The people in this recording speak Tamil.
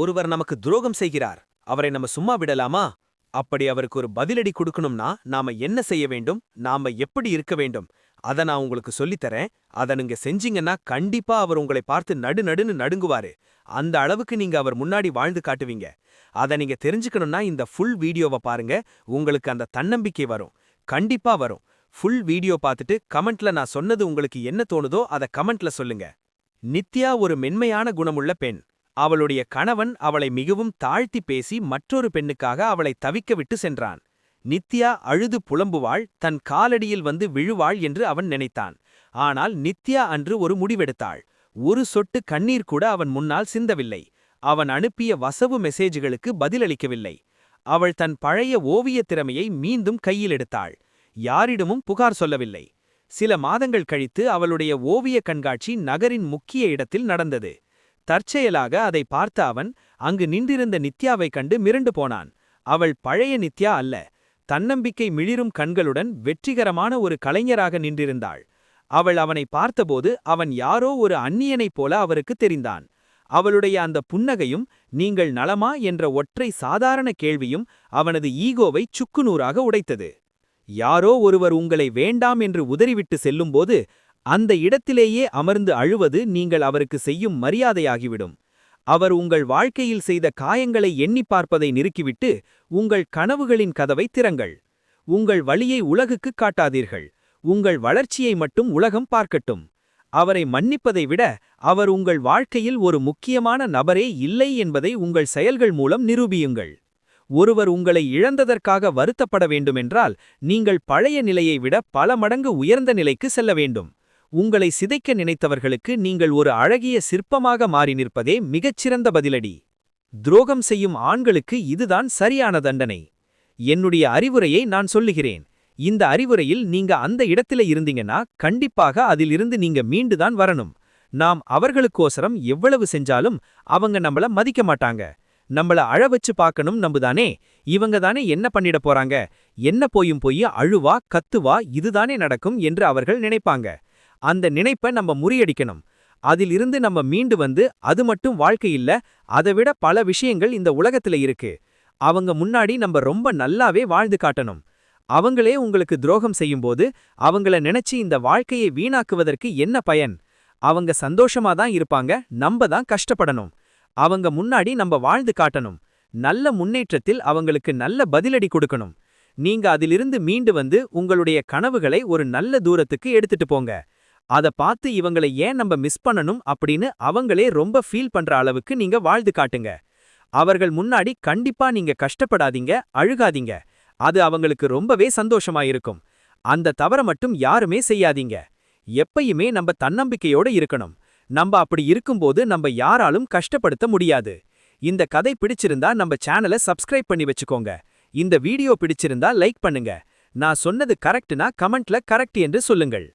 ஒருவர் நமக்கு துரோகம் செய்கிறார். அவரை நம்ம சும்மா விடலாமா? அப்படி அவருக்கு ஒரு பதிலடி கொடுக்கணும்னா நாம என்ன செய்ய வேண்டும்? நாம எப்படி இருக்க வேண்டும்? அத நான் உங்களுக்கு சொல்லித்தரேன். அதை நீங்க செஞ்சீங்கன்னா கண்டிப்பா அவர் உங்களை பார்த்து நடு நடுன்னு நடுங்குவாரு. அந்த அளவுக்கு நீங்க அவர் முன்னாடி வாழ்ந்து காட்டுவீங்க. அத நீங்க தெரிஞ்சுக்கணும்னா இந்த ஃபுல் வீடியோவை பாருங்க. உங்களுக்கு அந்த தன்னம்பிக்கை வரும். கண்டிப்பா வரும். ஃபுல் வீடியோ பார்த்துட்டு கமெண்ட்ல நான் சொன்னது உங்களுக்கு என்ன தோணுதோ அத கமெண்ட்ல சொல்லுங்க. நித்யா ஒரு மென்மையான குணமுள்ள பெண். அவளுடைய கணவன் அவளை மிகவும் தாழ்த்தி பேசி மற்றொரு பெண்ணுக்காக அவளை தவிக்கவிட்டு சென்றான். நித்யா அழுது புலம்புவாள் தன் காலடியில் வந்து விழுவாள் என்று அவன் நினைத்தான். ஆனால் நித்யா அன்று ஒரு முடிவெடுத்தாள். ஒரு சொட்டு கண்ணீர் கூட அவன் முன்னால் சிந்தவில்லை. அவன் அனுப்பிய வசவு மெசேஜ்களுக்கு பதிலளிக்கவில்லை. அவள் தன் பழைய ஓவியத் திறமையை மீண்டும் கையில் எடுத்தாள். யாரிடமும் புகார் சொல்லவில்லை. சில மாதங்கள் கழித்து அவளுடைய ஓவிய கண்காட்சி நகரின் முக்கிய இடத்தில் நடந்தது. தற்செயலாக அதை பார்த்த அவன் அங்கு நின்றிருந்த நித்யாவைக் கண்டு மிரண்டு போனான். அவள் பழைய நித்யா அல்ல தன்னம்பிக்கை மிளிரும் கண்களுடன் வெற்றிகரமான ஒரு கலைஞராக நின்றிருந்தாள். அவள் அவனை பார்த்தபோது அவன் யாரோ ஒரு அந்நியனைப் போல அவருக்கு தெரிந்தான். அவளுடைய அந்த புன்னகையும் நீங்கள் நலமா? என்ற ஒற்றை சாதாரண கேள்வியும் அவனது ஈகோவை சுக்குநூறாக உடைத்தது. யாரோ ஒருவர் உங்களை வேண்டாம் என்று உதறிவிட்டு செல்லும்போது அந்த இடத்திலேயே அமர்ந்து அழுவது நீங்கள் அவருக்கு செய்யும் மரியாதையாகிவிடும். அவர் உங்கள் வாழ்க்கையில் செய்த காயங்களை எண்ணி பார்ப்பதை நிறுக்கிவிட்டு உங்கள் கனவுகளின் கதவை திறங்கள். உங்கள் வழியை உலகுக்குக் காட்டாதீர்கள். உங்கள் வளர்ச்சியை மட்டும் உலகம் பார்க்கட்டும். அவரை மன்னிப்பதை விட அவர் உங்கள் வாழ்க்கையில் ஒரு முக்கியமான நபரே இல்லை என்பதை உங்கள் செயல்கள் மூலம் நிரூபியுங்கள். ஒருவர் உங்களை இழந்ததற்காக வருத்தப்பட வேண்டுமென்றால் நீங்கள் பழைய நிலையை விட பல மடங்கு உயர்ந்த நிலைக்கு செல்ல வேண்டும். உங்களை சிதைக்க நினைத்தவர்களுக்கு நீங்கள் ஒரு அழகிய சிற்பமாக மாறி நிற்பதே மிகச்சிறந்த பதிலடி. துரோகம் செய்யும் ஆண்களுக்கு இதுதான் சரியான தண்டனை. என்னுடைய அறிவுரையை நான் சொல்லுகிறேன். இந்த அறிவுரையில் நீங்க அந்த இடத்துல இருந்தீங்கன்னா கண்டிப்பாக அதிலிருந்து நீங்க மீண்டுதான் வரணும். நாம் அவர்களுக்கோசரம் எவ்வளவு செஞ்சாலும் அவங்க நம்மள மதிக்க மாட்டாங்க. நம்மள அழ வச்சு பார்க்கணும் நம்புதானே? இவங்க தானே என்ன பண்ணிட போறாங்க? என்ன போயும் போய் அழுவா கத்துவா இதுதானே நடக்கும் என்று அவர்கள் நினைப்பாங்க. அந்த நினைப்ப நம்ம முறியடிக்கணும். அதிலிருந்து நம்ம மீண்டு வந்து அது மட்டும் வாழ்க்கை இல்ல அதை விட பல விஷயங்கள் இந்த உலகத்துல இருக்கு. அவங்க முன்னாடி நம்ம ரொம்ப நல்லாவே வாழ்ந்து காட்டணும். அவங்களே உங்களுக்கு துரோகம் செய்யும்போது அவங்கள நினைச்சு இந்த வாழ்க்கையை வீணாக்குவதற்கு என்ன பயன்? அவங்க சந்தோஷமா தான் இருப்பாங்க நம்ம தான் கஷ்டப்படணும். அவங்க முன்னாடி நம்ம வாழ்ந்து காட்டணும். நல்ல முன்னேற்றத்தில் அவங்களுக்கு நல்ல பதிலடி கொடுக்கணும். நீங்க அதிலிருந்து மீண்டு வந்து உங்களுடைய கனவுகளை ஒரு நல்ல தூரத்துக்கு எடுத்துட்டு போங்க. அத பார்த்து இவங்களை ஏன் நம்ம மிஸ் பண்ணணும் அப்படின்னு அவங்களே ரொம்ப ஃபீல் பண்ற அளவுக்கு நீங்க வாழ்ந்து காட்டுங்க. அவர்கள் முன்னாடி கண்டிப்பா நீங்க கஷ்டப்படாதீங்க அழுகாதீங்க. அது அவங்களுக்கு ரொம்பவே சந்தோஷமா இருக்கும். அந்த தவற மட்டும் யாருமே செய்யாதீங்க. எப்பயுமே நம்ம தன்னம்பிக்கையோட இருக்கணும். நம்ம அப்படி இருக்கும்போது நம்ம யாராலும் கஷ்டப்படுத்த முடியாது. இந்த கதை பிடிச்சிருந்தா நம்ம சேனலை சப்ஸ்கிரைப் பண்ணி வச்சுக்கோங்க. இந்த வீடியோ பிடிச்சிருந்தா லைக் பண்ணுங்க. நான் சொன்னது கரெக்ட்னா கமெண்ட்ல கரெக்ட் என்று சொல்லுங்கள்.